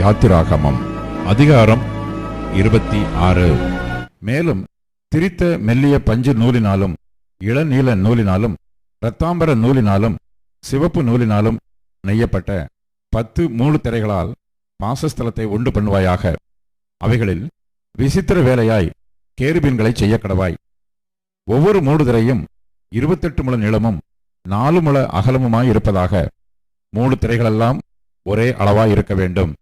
யாத்திராகமம் அதிகாரம் இருபத்தி ஆறு. மேலும் திரித்த மெல்லிய பஞ்சு நூலினாலும் இளநீல நூலினாலும் இரத்தாம்பர நூலினாலும் சிவப்பு நூலினாலும் நெய்யப்பட்ட பத்து மூணு திரைகளால் வாசஸ்தலத்தை உண்டு பண்ணுவாயாக. அவைகளில் விசித்திர வேலையாய் கேருபீன்களை செய்ய கடவாய் ஒவ்வொரு மூடுதிரையும் இருபத்தெட்டு முழ நீளமும் நாலு முழ அகலமுமாய் இருப்பதாக மூணு திரைகளெல்லாம் ஒரே அளவாய் இருக்க வேண்டும்.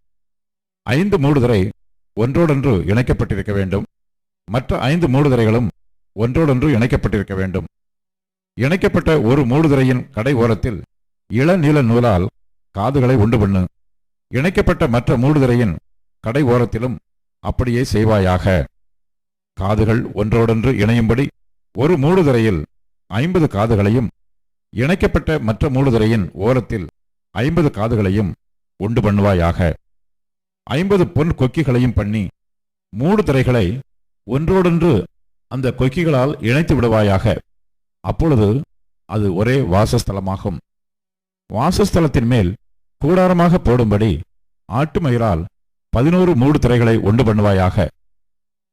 ஐந்து மூடுதிரை ஒன்றோடொன்று இணைக்கப்பட்டிருக்க வேண்டும். மற்ற ஐந்து மூடுதிரைகளும் ஒன்றோடொன்று இணைக்கப்பட்டிருக்க வேண்டும். இணைக்கப்பட்ட ஒரு மூடுதிரையின் கடை ஓரத்தில் இளநீல நூலால் காதுகளை உண்டு பண்ணு. இணைக்கப்பட்ட மற்ற மூடுதிரையின் கடை ஓரத்திலும் அப்படியே செய்வாயாக. காதுகள் ஒன்றோடொன்று இணையும்படி ஒரு மூடுதிரையில் ஐம்பது காதுகளையும் இணைக்கப்பட்ட மற்ற மூடுதிரையின் ஓரத்தில் ஐம்பது காதுகளையும் உண்டு பண்ணுவாயாக. ஐம்பது பொன் கொக்கிகளையும் பண்ணி மூடு திரைகளை ஒன்றோடொன்று அந்த கொக்கிகளால் இணைத்து விடுவாயாக. அப்பொழுது அது ஒரே வாசஸ்தலமாகும். வாசஸ்தலத்தின் மேல் கூடாரமாக போடும்படி ஆட்டு மயிரால் பதினோரு மூடு திரைகளை ஒன்று பண்ணுவாயாக.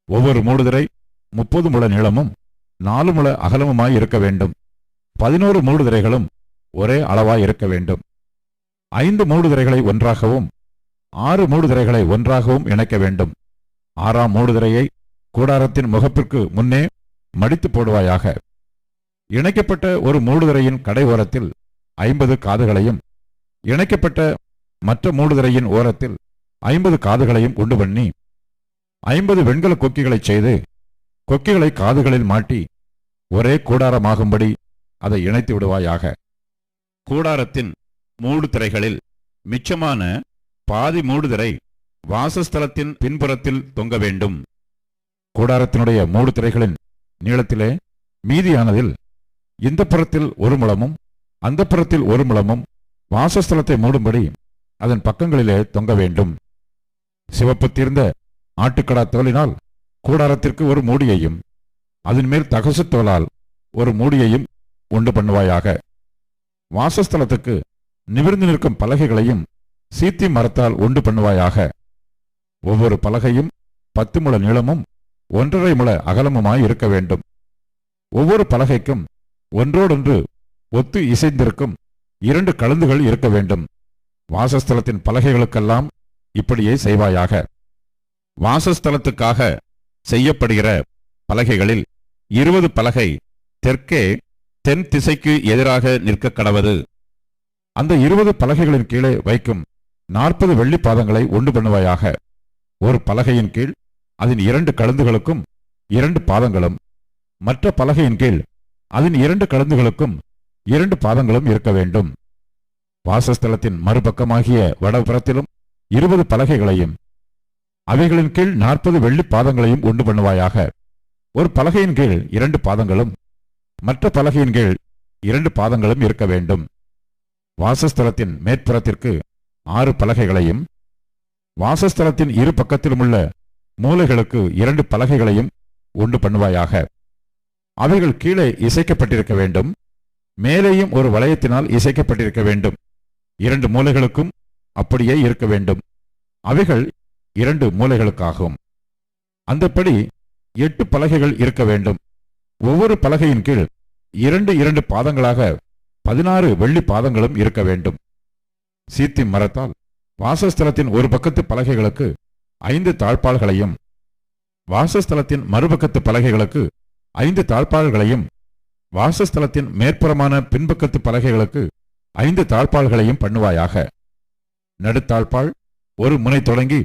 ஒவ்வொரு மூடுதிரை முப்பது முழ நீளமும் நாலு முழ அகலமுமாய் இருக்க வேண்டும். பதினோரு மூடுதிரைகளும் ஒரே அளவாய் இருக்க வேண்டும். ஐந்து மூடுதிரைகளை ஒன்றாகவும் ஆறு மூடுதிரைகளை ஒன்றாகவும் இணைக்க வேண்டும். ஆறாம் மூடுதிரையை கூடாரத்தின் முகப்பிற்கு முன்னே மடித்து போடுவாயாக. இணைக்கப்பட்ட ஒரு மூடுதிரையின் கடை ஓரத்தில் ஐம்பது காதுகளையும் இணைக்கப்பட்ட மற்ற மூடுதிரையின் ஓரத்தில் ஐம்பது காதுகளையும் உண்டு பண்ணி ஐம்பது வெண்கல கொக்கிகளைச் செய்து கொக்கிகளை காதுகளில் மாட்டி ஒரே கூடாரமாகும்படி அதை இணைத்து விடுவாயாக. கூடாரத்தின் மூடு திரைகளில் மிச்சமான பாதி மூடுதிரை வாசஸ்தலத்தின் பின்புறத்தில் தொங்க வேண்டும். கூடாரத்தினுடைய மூடு திரைகளின் நீளத்திலே மீதியானதில் இந்த புறத்தில் ஒரு முழமும் அந்த புறத்தில் ஒரு முழமும் வாசஸ்தலத்தை மூடும்படி அதன் பக்கங்களிலே தொங்க வேண்டும். சிவப்பு தீர்ந்த ஆட்டுக்கடா தோலினால் கூடாரத்திற்கு ஒரு மூடியையும் அதன் மேல் தகசு தோலால் ஒரு மூடியையும் உண்டு பண்ணுவாயாக. வாசஸ்தலத்துக்கு நிமிர்ந்து நிற்கும் பலகைகளையும் சீத்தி மரத்தால் உண்டு பண்ணுவாயாக. ஒவ்வொரு பலகையும் பத்து முழ நீளமும் ஒன்றரை முழ அகலமுமாய் இருக்க வேண்டும். ஒவ்வொரு பலகைக்கும் ஒன்றோடொன்று ஒத்து இசைந்திருக்கும் இரண்டு கழுந்துகள் இருக்க வேண்டும். வாசஸ்தலத்தின் பலகைகளுக்கெல்லாம் இப்படியே செய்வாயாக. வாசஸ்தலத்துக்காக செய்யப்படுகிற பலகைகளில் இருபது பலகை தெற்கே தென் திசைக்கு எதிராக நிற்க கடவது. அந்த இருபது பலகைகளின் கீழே வைக்கும் நாற்பது வெள்ளி பாதங்களை ஒன்று பண்ணுவாயாக. ஒரு பலகையின் கீழ் அதன் இரண்டு கழுந்துகளுக்கும் இரண்டு பாதங்களும். மற்ற பலகையின் கீழ் அதன் இரண்டு கழுந்துகளுக்கும் இரண்டு பாதங்களும் இருக்க வேண்டும். வாசஸ்தலத்தின் மறுபக்கமாகிய வடபுறத்திலும் இருபது பலகைகளையும் அவைகளின் கீழ் நாற்பது வெள்ளி பாதங்களையும் உண்டு பண்ணுவாயாக. ஒரு பலகையின் கீழ் இரண்டு பாதங்களும் மற்ற பலகையின் கீழ் இரண்டு பாதங்களும் இருக்க வேண்டும். வாசஸ்தலத்தின் மேற்புறத்திற்கு ஆறு பலகைகளையும் வாசஸ்தலத்தின் இரு பக்கத்திலும் உள்ள மூலைகளுக்கு இரண்டு பலகைகளையும் உண்டு பண்ணுவாயாக. அவைகள் கீழே இசைக்கப்பட்டிருக்க வேண்டும். மேலேயும் ஒரு வளையத்தினால் இசைக்கப்பட்டிருக்க வேண்டும். இரண்டு மூலைகளுக்கும் அப்படியே இருக்க வேண்டும். அவைகள் இரண்டு மூலைகளுக்காகும். அந்தப்படி எட்டு பலகைகள் இருக்க வேண்டும். ஒவ்வொரு பலகையின் கீழ் இரண்டு இரண்டு பாதங்களாக பதினாறு வெள்ளி பாதங்களும் இருக்க வேண்டும். சீத்தி மரத்தால் வாசஸ்தலத்தின் ஒரு பக்கத்து பலகைகளுக்கு ஐந்து தாழ்பாள்களையும் வாசஸ்தலத்தின் மறுபக்கத்து பலகைகளுக்கு ஐந்து தாழ்பாள்களையும் வாசஸ்தலத்தின் மேற்புறமான பின்பக்கத்து பலகைகளுக்கு ஐந்து தாழ்பாள்களையும் பண்ணுவாயாக. நடுத்தாழ்பாள் ஒரு முனை தொடங்கி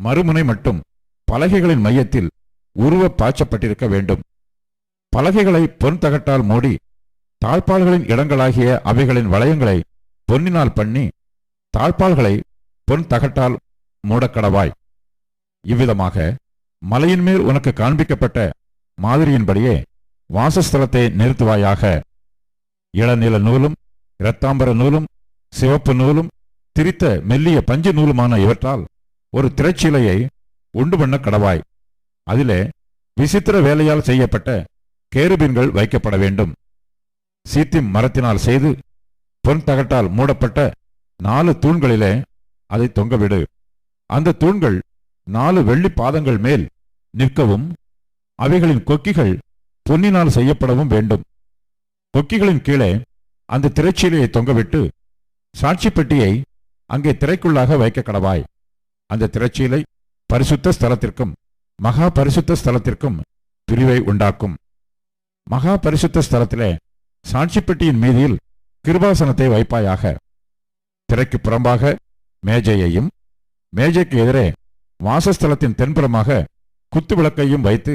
மறுமுனை மட்டும் பலகைகளின் மையத்தில் உருவ பாய்ச்சப்பட்டிருக்க வேண்டும். பலகைகளை பொன் தகட்டால் மூடி தாழ்பாள்களின் இடங்களாகிய அவைகளின் வளையங்களை பொன்னினால் பண்ணி தாழ்பால்களை பொன் தகட்டால் மூடக்கடவாய். இவ்விதமாக மலையின் மேல் உனக்கு காண்பிக்கப்பட்ட மாதிரியின்படியே வாசஸ்தலத்தை நிறுத்துவாயாக. இளநில நூலும் இரத்தாம்பர நூலும் சிவப்பு நூலும் திரித்த மெல்லிய பஞ்சு நூலுமான இவற்றால் ஒரு திரைச்சீலையை உண்டு பண்ண கடவாய். அதிலே விசித்திர வேலையால் செய்யப்பட்ட கேருபின்கள் வைக்கப்பட வேண்டும். சீத்திம் மரத்தினால் செய்து பொன் தகட்டால் மூடப்பட்ட நாலு தூண்களிலே அதை தொங்கவிடு. அந்த தூண்கள் நாலு வெள்ளி பாதங்கள் மேல் நிற்கவும் அவைகளின் கொக்கிகள் பொன்னினால் செய்யப்படவும் வேண்டும். கொக்கிகளின் கீழே அந்த திரைச்சீலையை தொங்கவிட்டு சாட்சி பெட்டியை அங்கே திரைக்குள்ளாக வைக்க கடவாய். அந்த திரைச்சீலை பரிசுத்த ஸ்தலத்திற்கும் மகா பரிசுத்த ஸ்தலத்திற்கும் பிரிவை உண்டாக்கும். மகா பரிசுத்த ஸ்தலத்திலே சாட்சி பெட்டியின் மீதில் கிருபாசனத்தை வைப்பாயாக. திரைக்கு புறம்பாக மேஜையையும் மேஜைக்கு எதிரே வாசஸ்தலத்தின் தென்புறமாக குத்து விளக்கையும் வைத்து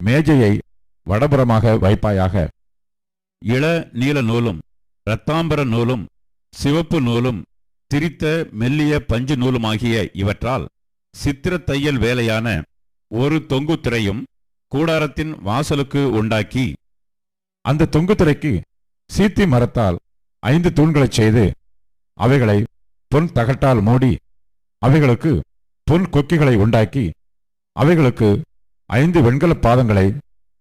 மேஜையை வடபுறமாக வைப்பாயாக. இள நீல நூலும் இரத்தாம்பர நூலும் சிவப்பு நூலும் திரித்த மெல்லிய பஞ்சு நூலுமாகிய இவற்றால் சித்திர தையல் வேலையான ஒரு தொங்கு திரையும் கூடாரத்தின் வாசலுக்கு உண்டாக்கி அந்த தொங்கு திரைக்கு சீத்தி மரத்தால் ஐந்து தூண்களைச் செய்து அவைகளை பொன் தகட்டால் மூடி அவைகளுக்கு பொன் கொக்கிகளை உண்டாக்கி அவைகளுக்கு ஐந்து வெண்கல பாதங்களை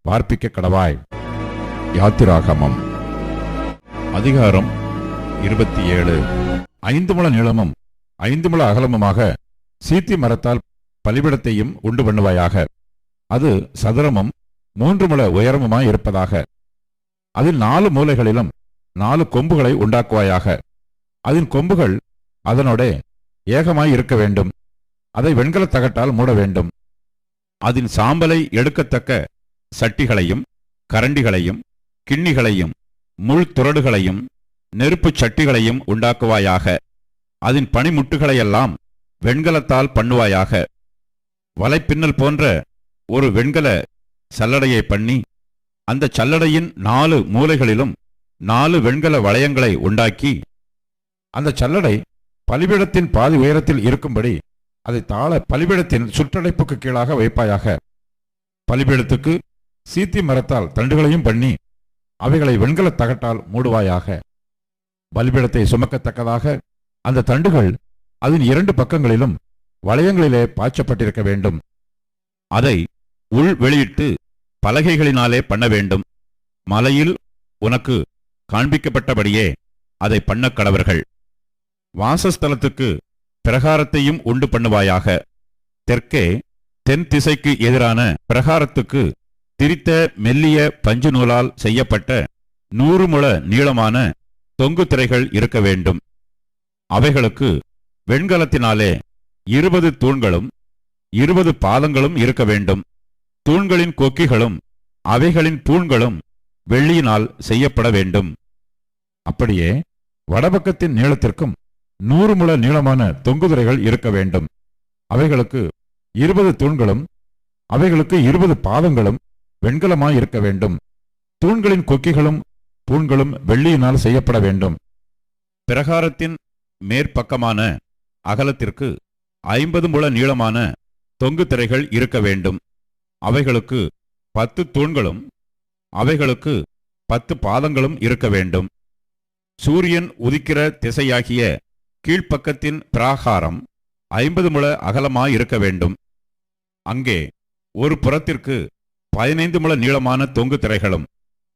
வார்ப்பிக்க கடவாய். யாத்திராகமம். அதிகாரம் இருபத்தி ஏழு. ஐந்து முழ நீளமும் ஐந்து முழ அகலமுமாக சீத்தி மரத்தால் பலிபிடத்தையும் உண்டு பண்ணுவாயாக. அது சதுரமும் மூன்று முழ உயரமுமாய் இருப்பதாக. அதில் நாலு மூலைகளிலும் நாலு கொம்புகளை உண்டாக்குவாயாக. அதன் கொம்புகள் அதனோட ஏகமாய் இருக்க வேண்டும். அதை வெண்கலத் தகட்டால் மூட வேண்டும். அதன் சாம்பலை எடுக்கத்தக்க சட்டிகளையும் கரண்டிகளையும் கிண்ணிகளையும் முள் துரடுகளையும் நெருப்புச் சட்டிகளையும் உண்டாக்குவாயாக. அதன் பனிமுட்டுகளையெல்லாம் வெண்கலத்தால் பண்ணுவாயாக. வலைப்பின்னல் போன்ற ஒரு வெண்கல சல்லடையை பண்ணி அந்த சல்லடையின் நாலு மூலைகளிலும் நாலு வெண்கல வளையங்களை உண்டாக்கி அந்த சல்லடை பலிபீடத்தின் பாதி உயரத்தில் இருக்கும்படி அதை தாழ பலிபீடத்தின் சுற்றடைப்புக்கு கீழாக வைப்பாயாக. பலிபீடத்துக்கு சீத்தி மரத்தால் தண்டுகளையும் பண்ணி அவைகளை வெண்கல தகட்டால் மூடுவாயாக. பலிபீடத்தை சுமக்கத்தக்கதாக அந்த தண்டுகள் அதன் இரண்டு பக்கங்களிலும் வளையங்களிலே பாய்ச்சப்பட்டிருக்க வேண்டும். அதை உள் வெளியிட்டு பலகைகளினாலே பண்ண வேண்டும். மலையில் உனக்கு காண்பிக்கப்பட்டபடியே அதை பண்ண கடவர்கள். வாசஸ்தலத்துக்கு பிரகாரத்தையும் உண்டு பண்ணுவாயாக. தெற்கே தென் திசைக்கு எதிரான பிரகாரத்துக்கு திரித்த மெல்லிய பஞ்சு நூலால் செய்யப்பட்ட நூறு முழ நீளமான தொங்கு திரைகள் இருக்க வேண்டும். அவைகளுக்கு வெண்கலத்தினாலே இருபது தூண்களும் இருபது பாதங்களும் இருக்க வேண்டும். தூண்களின் கொக்கிகளும் அவைகளின் தூண்களும் வெள்ளியினால் செய்யப்பட வேண்டும். அப்படியே வடபக்கத்தின் நீளத்திற்கும் நூறு முழ நீளமான தொங்குதுறைகள் இருக்க வேண்டும். அவைகளுக்கு இருபது தூண்களும் அவைகளுக்கு இருபது பாதங்களும் வெண்கலமாய் இருக்க வேண்டும். தூண்களின் கொக்கிகளும் தூண்களும் வெள்ளியினால் செய்யப்பட வேண்டும். பிரகாரத்தின் மேற்பக்கமான அகலத்திற்கு ஐம்பது முழ நீளமான தொங்கு திரைகள் இருக்க வேண்டும். அவைகளுக்கு பத்து தூண்களும் அவைகளுக்கு பத்து பாதங்களும் இருக்க வேண்டும். சூரியன் உதிக்கிற திசையாகிய கீழ்ப்பக்கத்தின் பிராகாரம் ஐம்பது முழ அகலமாயிருக்க வேண்டும். அங்கே ஒரு புறத்திற்கு பதினைந்து முழ நீளமான தொங்கு திரைகளும்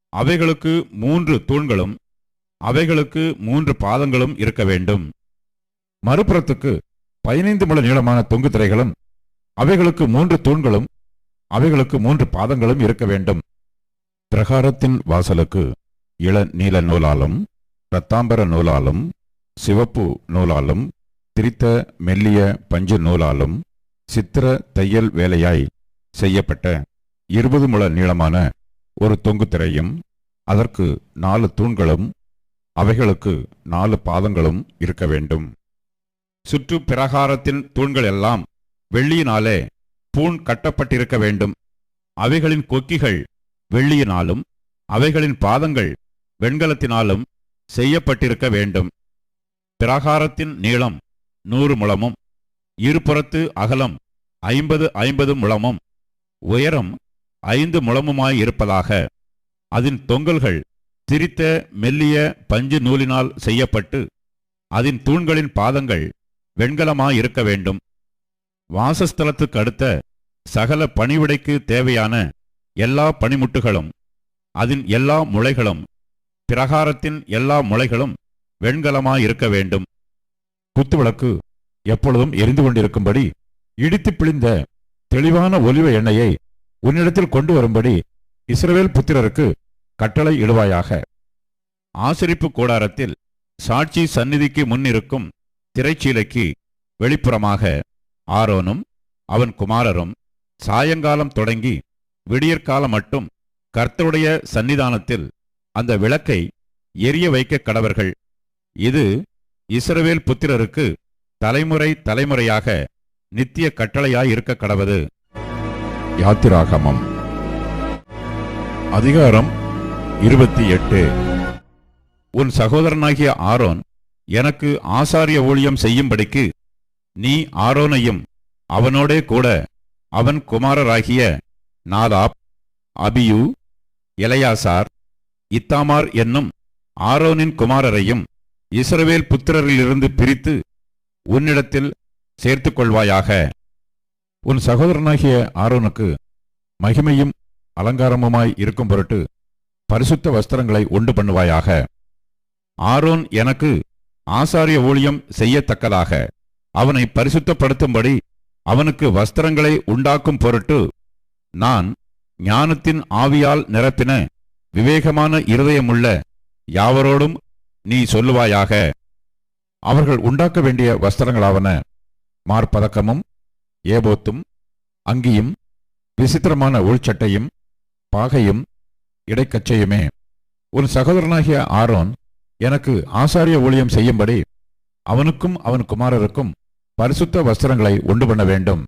அவைகளுக்கு மூன்று தூண்களும் அவைகளுக்கு மூன்று பாதங்களும் இருக்க வேண்டும். மறுபுறத்துக்கு பதினைந்து முழ நீளமான தொங்கு திரைகளும் அவைகளுக்கு மூன்று தூண்களும் அவைகளுக்கு மூன்று பாதங்களும் இருக்க வேண்டும். பிரகாரத்தின் வாசலுக்கு இள நீல நூலாலும் இரத்தாம்பர நூலாலும் சிவப்பு நூலாலும் திரித்த மெல்லிய பஞ்சு நூலாலும் சித்திர தையல் வேலையாய் செய்யப்பட்ட இருபது முழ நீளமான ஒரு தொங்கு திரையும் அதற்கு நாலு தூண்களும் அவைகளுக்கு நாலு பாதங்களும் இருக்க வேண்டும். சுற்று பிரகாரத்தின் தூண்கள் எல்லாம் வெள்ளியினாலே பூண் கட்டப்பட்டிருக்க வேண்டும். அவைகளின் கொக்கிகள் வெள்ளியினாலும் அவைகளின் பாதங்கள் வெண்கலத்தினாலும் செய்யப்பட்டிருக்க வேண்டும். பிராகாரத்தின் நீளம் நூறு முழமும் இருபுறத்து அகலம் ஐம்பது ஐம்பது முழமும் உயரம் ஐந்து முழமுமாயிருப்பதாக அதன் தொங்கல்கள் திரித்த மெல்லிய பஞ்சு நூலினால் செய்யப்பட்டு அதன் தூண்களின் பாதங்கள் வெண்கலமாயிருக்க வேண்டும். வாசஸ்தலத்துக்கு அடுத்த சகல பணிவிடைக்கு தேவையான எல்லா பணிமுட்டுகளும் அதன் எல்லா முளைகளும் பிரகாரத்தின் எல்லா முளைகளும் வெண்கலமாயிருக்க வேண்டும். குத்துவிளக்கு எப்பொழுதும் எரிந்து கொண்டிருக்கும்படி இடித்து பிழிந்த தெளிவான ஒலிவ எண்ணெயை உன்னிடத்தில் கொண்டு வரும்படி இஸ்ரவேல் புத்திரருக்கு கட்டளை இடுவாயாக. ஆசிரிப்பு கூடாரத்தில் சாட்சி சந்நிதிக்கு முன்னிருக்கும் திரைச்சீலைக்கு வெளிப்புறமாக ஆரோனும் அவன் குமாரரும் சாயங்காலம் தொடங்கி விடியற்காலம் மட்டும் கர்த்தருடைய சன்னிதானத்தில் அந்த விளக்கை எரிய வைக்க கடவர்கள். இது இஸ்ரவேல் புத்திரருக்கு தலைமுறை தலைமுறையாக நித்திய கட்டளையாய் இருக்க கடவது. யாத்திராகமம். அதிகாரம் இருபத்தி எட்டு. உன் சகோதரனாகிய ஆரோன் எனக்கு ஆசாரிய ஊழியம் செய்யும்படிக்கு நீ ஆரோனையும் அவனோடே கூட அவன் குமாரராகிய நாதாப் அபியூ எலையாசார் இத்தாமார் என்னும் ஆரோனின் குமாரரையும் இஸ்ரவேல் புத்திரரிலிருந்து பிரித்து உன்னிடத்தில் சேர்த்துக் கொள்வாயாக உன் சகோதரனாகிய ஆரோனுக்கு மகிமையும் அலங்காரமுமாய் இருக்கும் பொருட்டு பரிசுத்த வஸ்திரங்களை உண்டு பண்ணுவாயாக. ஆரோன் எனக்கு ஆசாரிய ஊழியம் செய்யத்தக்கதாக. அவனை பரிசுத்தப்படுத்தும்படி அவனுக்கு வஸ்திரங்களை உண்டாக்கும் பொருட்டு நான் ஞானத்தின் ஆவியால் நிரப்பின விவேகமான இருதயமுள்ள யாவரோடும் நீ சொல்லுவாயாக. அவர்கள் உண்டாக்க வேண்டிய வஸ்திரங்களாவன மார்பதக்கமும் ஏபோத்தும் அங்கியும் விசித்திரமான உள்சட்டையும் பாகையும் இடைக்கச்சையுமே. உன் சகோதரனாகிய ஆரோன் எனக்கு ஆசாரிய ஊழியம் செய்யும்படி அவனுக்கும் அவன் குமாரருக்கும் பரிசுத்த வஸ்திரங்களை உண்டு பண்ண வேண்டும்.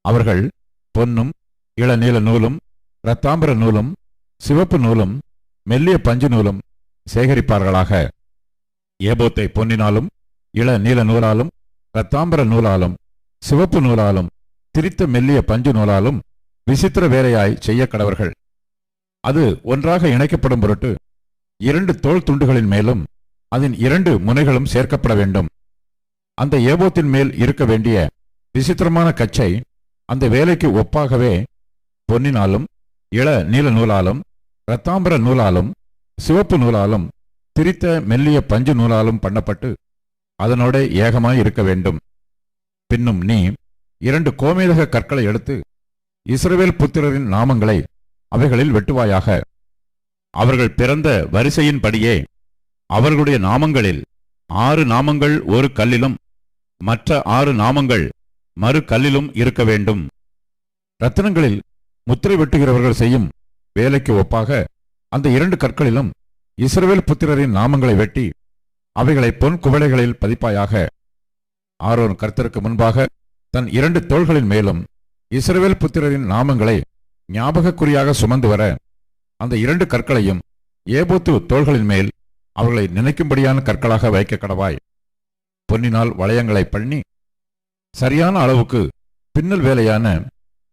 அவர்கள் பொன்னும் இளநீல நூலும் இரத்தாம்பர நூலும் சிவப்பு நூலும் மெல்லிய பஞ்சு நூலும் சேகரிப்பார்களாக. ஏபோத்தை பொன்னினாலும் இள நீல நூலாலும் இரத்தாம்பர நூலாலும் சிவப்பு நூலாலும் திரித்த மெல்லிய பஞ்சு நூலாலும் விசித்திர வேலையாய் செய்ய கடவர்கள். அது ஒன்றாக இணைக்கப்படும் பொருட்டு இரண்டு தோல் துண்டுகளின் மேலும் அதன் இரண்டு முனைகளும் சேர்க்கப்பட வேண்டும். அந்த ஏபோத்தின் மேல் இருக்க வேண்டிய விசித்திரமான கச்சை அந்த வேலைக்கு ஒப்பாகவே பொன்னினாலும் இள நீல நூலாலும் இரத்தாம்பர நூலாலும் சிவப்பு நூலாலும் திரித்த மெல்லிய பஞ்சு நூலாலும் பண்ணப்பட்டு அதனோட ஏகமாய் இருக்க வேண்டும். பின்னும் நீ இரண்டு கோமேதக கற்களை எடுத்து இஸ்ரவேல் புத்திரரின் நாமங்களை அவைகளில் வெட்டுவாயாக. அவர்கள் பிறந்த வரிசையின்படியே அவர்களுடைய நாமங்களில் ஆறு நாமங்கள் ஒரு கல்லிலும் மற்ற ஆறு நாமங்கள் மறு கல்லிலும் இருக்க வேண்டும். ரத்தினங்களில் முத்திரை வெட்டுகிறவர்கள் செய்யும் வேலைக்கு ஒப்பாக அந்த இரண்டு கற்களிலும் இஸ்ரவேல் புத்திரரின் நாமங்களை வெட்டி அவைகளை பொன் குவளைகளில் பதிப்பாயாக ஆரோன் கர்த்தருக்கு முன்பாக தன் இரண்டு தோள்களின் மேலும் இஸ்ரவேல் புத்திரரின் நாமங்களை ஞாபகக்குறியாக சுமந்து வர அந்த இரண்டு கற்களையும் ஏபோத்து தோள்களின் மேல் அவர்களை நினைக்கும்படியான கற்களாக வைக்க கடவாய் பொன்னினால் வளையங்களை பண்ணி சரியான அளவுக்கு பின்னல் வேலையான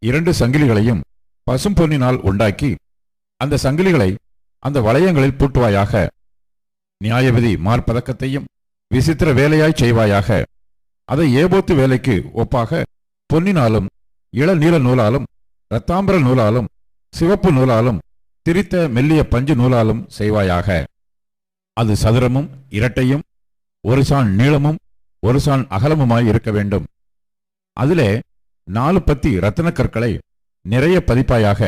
இரண்டு சங்கிலிகளையும் பசும் பொன்னினால் உண்டாக்கி அந்த சங்கிலிகளை அந்த வளையங்களில் பூட்டுவாயாக. நியாயவிதி மார்பதக்கத்தையும் விசித்திர வேலையாய் செய்வாயாக. அதை ஏபோத்து வேலைக்கு ஒப்பாக பொன்னினாலும் இள நீல நூலாலும் இரத்தாம்பர நூலாலும் சிவப்பு நூலாலும் திரித்த மெல்லிய பஞ்சு நூலாலும் செய்வாயாக. அது சதுரமும் இரட்டையும் ஒரு சான் நீளமும் ஒரு சான் அகலமுமாய் இருக்க வேண்டும். அதிலே நாலு பத்தி ரத்தின கற்களை நிறைய பதிப்பாயாக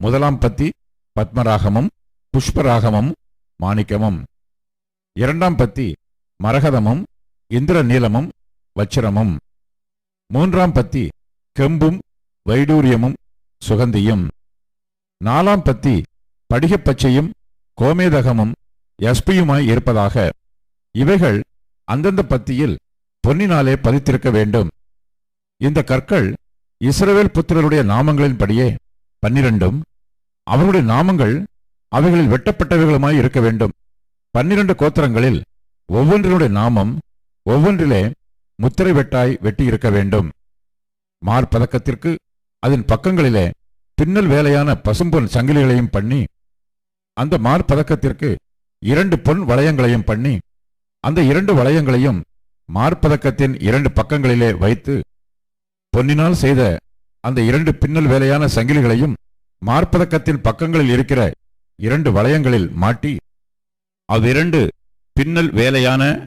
முதலாம் பத்தி பத்மராகமும் புஷ்பராகமும் மாணிக்கமும். இரண்டாம் பத்தி மரகதமும் இந்திர நீலமும் வச்சிரமும். மூன்றாம் பத்தி கெம்பும் வைடூரியமும் சுகந்தியும். நாலாம் பத்தி படிகப்பச்சையும் கோமேதகமும் எஸ்பியுமாய் இருப்பதாக. இவைகள் அந்தந்த பத்தியில் பொன்னினாலே பதித்திருக்க வேண்டும். இந்த கற்கள் இஸ்ரவேல் புத்திரருடைய நாமங்களின்படியே பன்னிரண்டும். அவருடைய நாமங்கள் அவைகளில் வெட்டப்பட்டவைகளுமாய் இருக்க வேண்டும். பன்னிரண்டு கோத்திரங்களில் ஒவ்வொன்றினுடைய நாமம் ஒவ்வொன்றிலே முத்திரை வெட்டாய் வெட்டி இருக்க வேண்டும். மார்பதக்கத்திற்கு அதன் பக்கங்களிலே பின்னல் வேலையான பசும்பொன் சங்கிலிகளையும் பண்ணி அந்த மார்பதக்கத்திற்கு இரண்டு பொன் வளையங்களையும் பண்ணி அந்த இரண்டு வளையங்களையும் மார்பதக்கத்தின் இரண்டு பக்கங்களிலே வைத்து பொன்னினால் செய்த அந்த இரண்டு பின்னல் வேலையான சங்கிலிகளையும் மார்பதக்கத்தின் பக்கங்களில் இருக்கிற இரண்டு வளையங்களில் மாட்டி அவ்விரண்டு பின்னல் வேலையான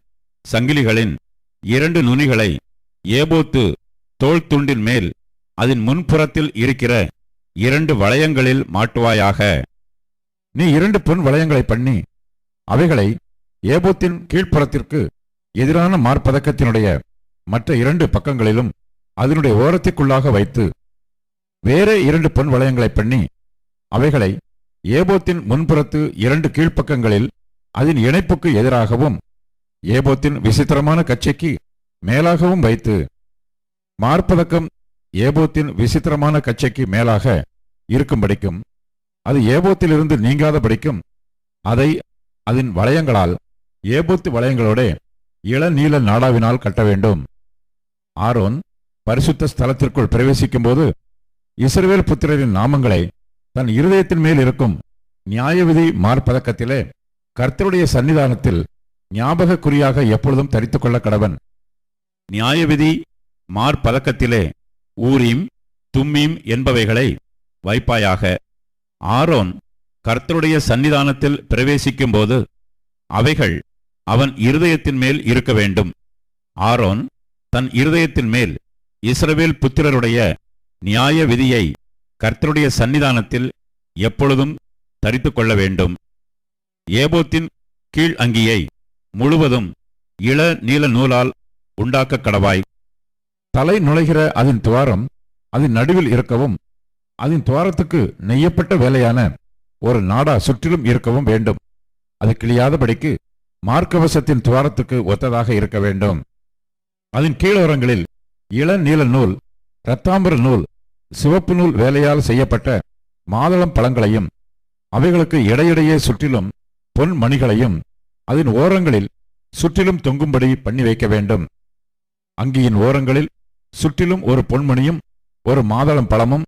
சங்கிலிகளின் இரண்டு நுனிகளை ஏபோத்து தோல் துண்டின் மேல் அதன் முன்புறத்தில் இருக்கிற இரண்டு வளையங்களில் மாட்டுவாயாக. நீ இரண்டு பொன் வளையங்களை பண்ணி அவைகளை ஏபோத்தின் கீழ்ப்புறத்திற்கு எதிரான மார்பதக்கத்தினுடைய மற்ற இரண்டு பக்கங்களிலும் அதனுடைய ஓரத்திற்குள்ளாக வைத்து வேற இரண்டு பொன் வளையங்களை பண்ணி அவைகளை ஏபோத்தின் முன்புறத்து இரண்டு கீழ்ப்பக்கங்களில் அதன் இணைப்புக்கு எதிராகவும் ஏபோத்தின் விசித்திரமான கச்சைக்கு மேலாகவும் வைத்து மார்பதக்கம் ஏபோத்தின் விசித்திரமான கச்சைக்கு மேலாக இருக்கும்படிக்கும் அது ஏபோத்திலிருந்து நீங்காதபடிக்கும் அதை அதன் வளையங்களால் ஏபோத்து வளையங்களோட இளநீல நாடாவினால் கட்ட வேண்டும். ஆரோன் பரிசுத்த ஸ்தலத்திற்குள் பிரவேசிக்கும்போது இஸ்ரவேல் புத்திரரின் நாமங்களை தன் இருதயத்தின் மேல் இருக்கும் நியாயவிதி மார்பதக்கத்திலே கர்த்தருடைய சன்னிதானத்தில் ஞாபக குறியாக எப்பொழுதும் தரித்துக் கொள்ள கடவன். நியாயவிதி மார்பதக்கத்திலே ஊரீம் தும்மீம் என்பவைகளை வைப்பாயாக. ஆரோன் கர்த்தருடைய சன்னிதானத்தில் பிரவேசிக்கும்போது அவைகள் அவன் இருதயத்தின் மேல் இருக்க வேண்டும். ஆரோன் தன் இருதயத்தின் மேல் இஸ்ரவேல் புத்திரருடைய நியாய விதியை கர்த்தருடைய சன்னிதானத்தில் எப்பொழுதும் தரித்து கொள்ள வேண்டும். ஏபோத்தின் கீழ் அங்கியை முழுவதும் இள நீல நூலால் உண்டாக்க கடவாய். தலை நுழைகிற அதன் துவாரம் அதன் நடுவில் இருக்கவும் அதன் துவாரத்துக்கு நெய்யப்பட்ட வேலையான ஒரு நாடா சுற்றிலும் இருக்கவும் வேண்டும். அது கிழியாதபடிக்கு மார்க்கவசத்தின் துவாரத்துக்கு ஒத்ததாக இருக்க வேண்டும். அதன் கீழோரங்களில் இள நீல நூல் இரத்தாம்பர நூல் சிவப்பு நூல் வேலையால் செய்யப்பட்ட மாதளம் பழங்களையும் அவைகளுக்கு இடையிடையே சுற்றிலும் பொன் மணிகளையும் அதன் ஓரங்களில் சுற்றிலும் தொங்கும்படி பண்ணி வைக்க வேண்டும். அங்கியின் ஓரங்களில் சுற்றிலும் ஒரு பொன்மணியும் ஒரு மாதளம் பழமும்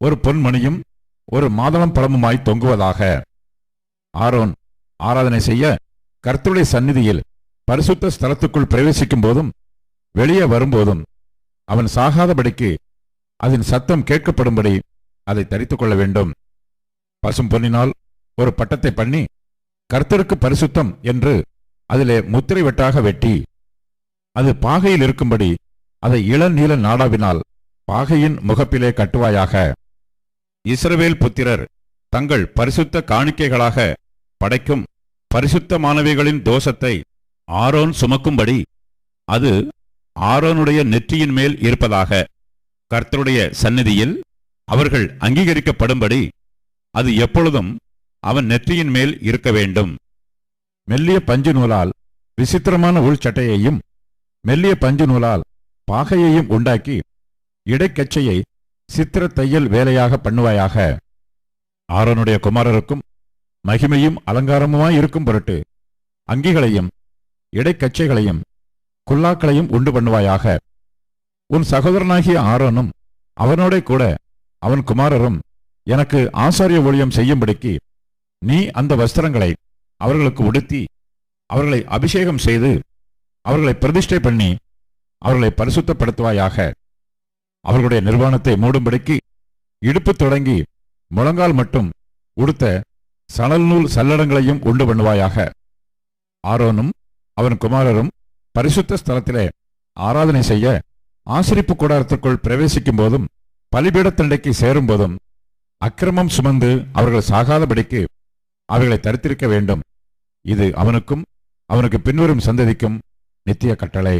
ஒரு பொன்மணியும் ஒரு மாதளம் பழமுமாய் தொங்குவதாக. ஆரோன் ஆராதனை செய்ய கர்த்தருடைய சந்நிதியில் பரிசுத்த ஸ்தலத்துக்குள் பிரவேசிக்கும் போதும் வெளியே வரும்போதும் அவன் சாகாதபடிக்கு அதன் சத்தம் கேட்கப்படும்படி அதை தரித்துக் கொள்ள வேண்டும். பசும் பொன்னினால் ஒரு பட்டத்தை பண்ணி கர்த்தருக்கு பரிசுத்தம் என்று அதிலே முத்திரை வெட்டாக வெட்டி அது பாகையில் இருக்கும்படி அதை இளநீல நாடாவினால் பாகையின் முகப்பிலே கட்டுவாயாக. இஸ்ரவேல் புத்திரர் தங்கள் பரிசுத்த காணிக்கைகளாக படைக்கும் பரிசுத்தமானவைகளின் தோஷத்தை ஆரோன் சுமக்கும்படி அது ஆரோனுடைய நெற்றியின் மேல் இருப்பதாக கர்த்தருடைய சந்நிதியில் அவர்கள் அங்கீகரிக்கப்படும்படி அது எப்பொழுதும் அவன் நெற்றியின் மேல் இருக்க வேண்டும். மெல்லிய பஞ்சு நூலால் விசித்திரமான உள்சட்டையையும் மெல்லிய பஞ்சு நூலால் பாகையையும் உண்டாக்கி இடைக்கச்சையை சித்திர தையல் வேலையாக பண்ணுவாயாக. ஆரோனுடைய குமாரருக்கும் மகிமையும் அலங்காரமுமாய் இருக்கும் பொருட்டு அங்கிகளையும் இடைக்கச்சைகளையும் குல்லாக்களையும் உண்டு பண்ணுவாயாக. உன் சகோதரனாகிய ஆரோனும் அவனோட கூட அவன் குமாரரும் எனக்கு ஆசாரிய ஊழியம் செய்யும்படிக்கு நீ அந்த வஸ்திரங்களை அவர்களுக்கு உடுத்தி அவர்களை அபிஷேகம் செய்து அவர்களை பிரதிஷ்டை பண்ணி அவர்களை பரிசுத்தப்படுத்துவாயாக. அவர்களுடைய நிர்வாணத்தை மூடும்படிக்கு இடுப்பு தொடங்கி முழங்கால் மட்டும் உடுத்த சணல் நூல் சல்லடங்களையும் உண்டு பண்ணுவாயாக. ஆரோனும் அவன் குமாரரும் பரிசுத்த ஸ்தலத்திலே ஆராதனை செய்ய ஆசிரிப்பு கூடாரத்திற்குள் பிரவேசிக்கும் போதும் பலிபீடத்தண்டைக்கு சேரும் போதும் அக்கிரமம் சுமந்து அவர்கள் சாகாதபடிக்கு அவர்களை தரித்திருக்க வேண்டும். இது அவனுக்கும் அவனுக்கு பின்வரும் சந்ததிக்கும் நித்திய கட்டளை.